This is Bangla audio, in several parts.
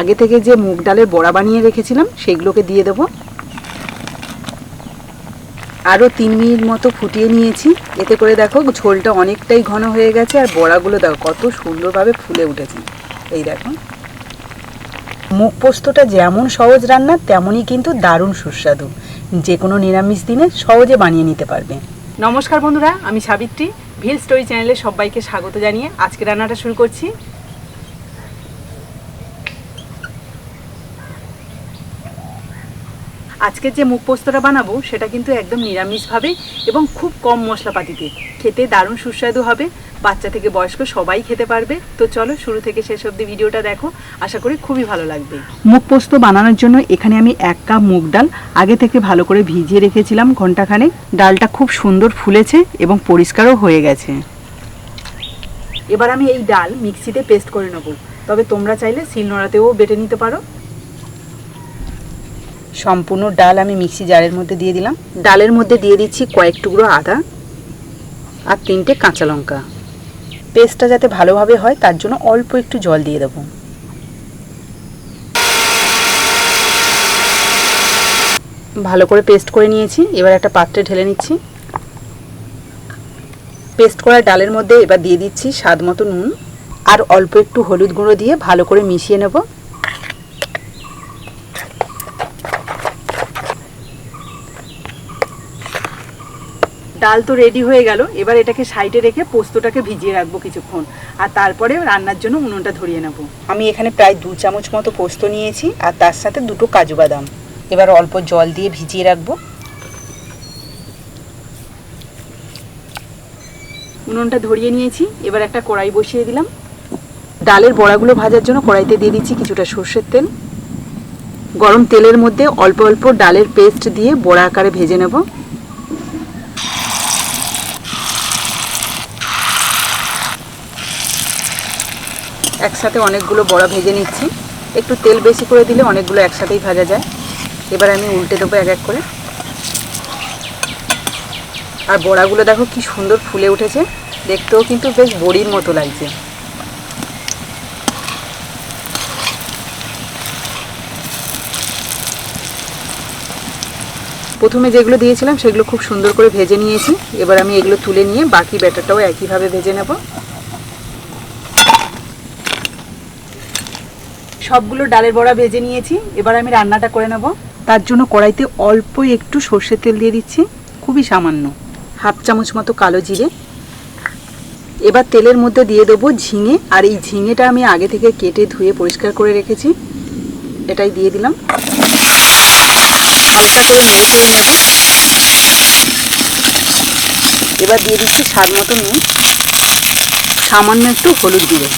আগে থেকে যে মুগ ডালের বড়া বানিয়ে রেখেছিলাম, সেগুলোকে দিয়ে দেবো। আরও তিন মিনিট মতো ফুটিয়ে নিয়েছি। এতে করে দেখো ঝোলটা অনেকটাই ঘন হয়ে গেছে, আর বড়াগুলো দেখো কত সুন্দরভাবে ফুলে উঠেছে। এই দেখো। মুখ পোস্তটা যেমন সহজ রান্না, তেমনই কিন্তু দারুণ সুস্বাদু। যে কোনো নিরামিষ দিনে সহজে বানিয়ে নিতে পারবে। নমস্কার বন্ধুরা, আমি সাবিত্রী, ভিল স্টোরি চ্যানেলে সবাইকে স্বাগত জানিয়ে আজকে রান্নাটা শুরু করছি। আজকে যে মুখ পোস্তটা বানাবো, সেটা কিন্তু একদম নিরামিষভাবে এবং খুব কম মশলাপাতিতে। খেতে দারুণ সুস্বাদু হবে, বাচ্চা থেকে বয়স্ক সবাই খেতে পারবে। তো চলো শুরু থেকে শেষ অবধি ভিডিওটা দেখো, আশা করি খুবই ভালো লাগবে। মুগ পোস্ত বানানোর জন্য এখানে আমি এক কাপ মুগ ডাল, আগে থেকে ভালো করে ভিজিয়ে রেখেছিলাম ঘন্টাখানে ডালটা খুব সুন্দর ফুলেছে এবং পরিষ্কারও হয়ে গেছে। এবার আমি এই ডাল মিক্সিতে পেস্ট করে নেব। তবে তোমরা চাইলে শিলনোড়াতেও বেটে নিতে পারো। সম্পূর্ণ ডাল আমি মিক্সি জারের মধ্যে দিয়ে দিলাম। ডালের মধ্যে দিয়ে দিচ্ছি কয়েক টুকরো আদা আর তিনটে কাঁচা লঙ্কা। পেস্টটা যাতে ভালোভাবে হয়, তার জন্য অল্প একটু জল দিয়ে দেবো। ভালো করে পেস্ট করে নিয়েছি। এবার একটা পাত্রে ঢেলে নিচ্ছি। পেস্ট করা ডালের মধ্যে এবার দিয়ে দিচ্ছি স্বাদ মতো নুন আর অল্প একটু হলুদ গুঁড়ো দিয়ে ভালো করে মিশিয়ে নেব। ডাল তো রেডি হয়ে গেল। এবার এটাকে সাইডে রেখে পোস্তটাকে ভিজিয়ে রাখব কিছুক্ষণ। আর তারপরে রান্নার জন্য উনুনটা ধরিয়ে নেব। আমি এখানে প্রায় দু চামচ মতো পোস্ত নিয়েছি, আর তার সাথে দুটো কাজু বাদাম। এবার অল্প জল দিয়ে ভিজিয়ে রাখব। উনুনটা ধরিয়ে নিয়েছি, এবার একটা কড়াই বসিয়ে দিলাম। ডালের বড়াগুলো ভাজার জন্য কড়াইতে দিয়ে দিচ্ছি কিছুটা সর্ষের তেল। গরম তেলের মধ্যে অল্প অল্প ডালের পেস্ট দিয়ে বড়া আকারে ভেজে নেব। একসাথে অনেকগুলো বড়া ভেজে নিচ্ছি। একটু তেল বেশি করে দিলে অনেকগুলো একসাথেই ভাজা যায়। এবার আমি উল্টে দেবো এক এক করে। আর বড়াগুলো দেখো কি সুন্দর ফুলে উঠেছে। দেখতেও কিন্তু বেশ বড়ির মতো লাগছে। প্রথমে যেগুলো দিয়েছিলাম সেগুলো খুব সুন্দর করে ভেজে নিয়েছি। এবার আমি এগুলো তুলে নিয়ে বাকি ব্যাটারটাও একইভাবে ভেজে নেব। সবগুলো ডালের বড়া ভেজে নিয়েছি। এবার আমি রান্নাটা করে নেব। তার জন্য কড়াইতে অল্প একটু সর্ষের তেল দিয়ে দিচ্ছি। খুবই সামান্য। হাফ চামচ মতো কালো জিরে। এবার তেলের মধ্যে দিয়ে দেবো ঝিঙে। আর এই ঝিঙেটা আমি আগে থেকে কেটে ধুয়ে পরিষ্কার করে রেখেছি। এটাই দিয়ে দিলাম। হালকা করে নেড়ে চেড়ে নেব। এবার দিয়ে দিচ্ছি স্বাদ মতো নুন। সামান্য একটু হলুদ গুঁড়ো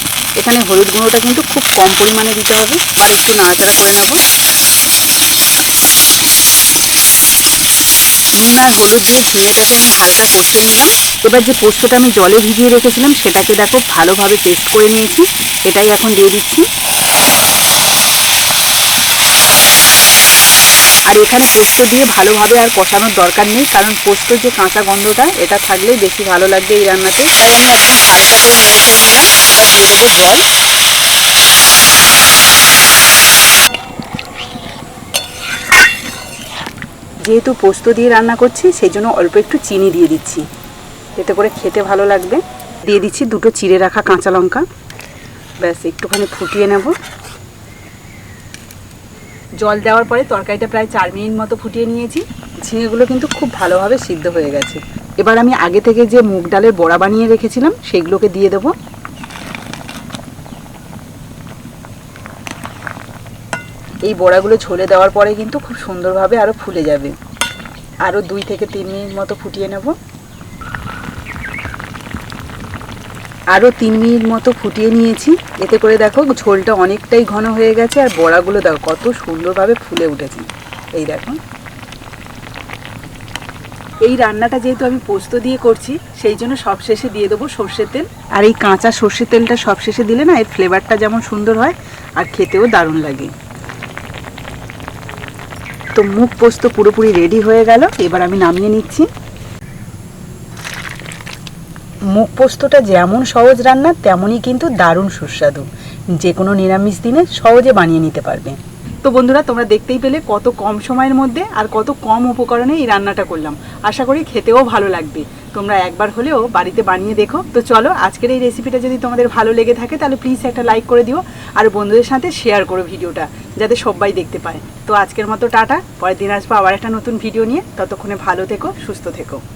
এখানে হলুদ গুঁড়োটা কিন্তু খুব কম পরিমাণে দিতে হবে, আর একটু নাড়াচাড়া করে নেব। নুন আর হলুদ দিয়ে ঝিঙেটাকে আমি হালকা কষে নিলাম। এবার যে পোস্তটা আমি জলে ভিজিয়ে রেখেছিলাম, সেটাকে দেখো ভালোভাবে পেস্ট করে নিয়েছি। এটাই এখন দিয়ে দিচ্ছি। আর এখানে পোস্ত দিয়ে ভালোভাবে আর কষানোর দরকার নেই, কারণ পোস্তর যে কাঁচা গন্ধটা, এটা থাকলেই বেশি ভালো লাগবে এই রান্নাতে। তাই আমি একদম হালকা করে নেড়ে চেড়ে জল যেহেতু পোস্ত দিয়ে রান্না করছি সেই জন্য অল্প একটু চিনি দিয়ে দিচ্ছি। এতে করে খেতে ভালো লাগবে। দিয়ে দিচ্ছি দুটো চিড়ে রাখা কাঁচা লঙ্কা। ব্যাস, একটুখানি ফুটিয়ে নেব। জল দেওয়ার পরে তরকারিটা প্রায় চার মিনিট মতো ফুটিয়ে নিয়েছি। ঝিঙেগুলো কিন্তু খুব ভালোভাবে সিদ্ধ হয়ে গেছে। এবার আমি আগে থেকে যে মুগ ডালের বড়া বানিয়ে রেখেছিলাম, সেগুলোকে দিয়ে দেবো। এই বড়াগুলো ঝোলে দেওয়ার পরে কিন্তু খুব সুন্দরভাবে আরও ফুলে যাবে। আরও দুই থেকে তিন মিনিট মতো ফুটিয়ে নেব। আরও তিন মিনিট মতো ফুটিয়ে নিয়েছি। এতে করে দেখো ঝোলটা অনেকটাই ঘন হয়ে গেছে আর বড়াগুলো দেখো কত সুন্দরভাবে ফুলে উঠেছে। এই দেখো। এই রান্নাটা যেহেতু আমি পোস্ত দিয়ে করছি, সেই জন্য সবশেষে দিয়ে দেবো সর্ষের তেল। আর এই কাঁচা সর্ষের তেলটা সবশেষে দিলে না, এর ফ্লেভারটা যেমন সুন্দর হয় আর খেতেও দারুণ লাগে। তো মুখ পোস্ত পুরোপুরি রেডি হয়ে গেল, এবার আমি নামিয়ে নিচ্ছি। মুখ পোস্তটা যেমন সহজ রান্না, তেমনই কিন্তু দারুণ সুস্বাদু। যে কোনো নিরামিষ দিনে সহজে বানিয়ে নিতে পারবে। তো বন্ধুরা, তোমরা দেখতেই পেলে কত কম সময়ের মধ্যে আর কত কম উপকরণে এই রান্নাটা করলাম। আশা করি খেতেও ভালো লাগবে। তোমরা একবার হলেও বাড়িতে বানিয়ে দেখো। তো চলো, আজকের এই রেসিপিটা যদি তোমাদের ভালো লেগে থাকে, তাহলে প্লিজ একটা লাইক করে দিও আর বন্ধুদের সাথে শেয়ার করো ভিডিওটা, যাতে সবাই দেখতে পায়। তো আজকের মতো টাটা, পরের দিন আসব আবার একটা নতুন ভিডিও নিয়ে। ততক্ষণে ভালো থেকো, সুস্থ থেকো।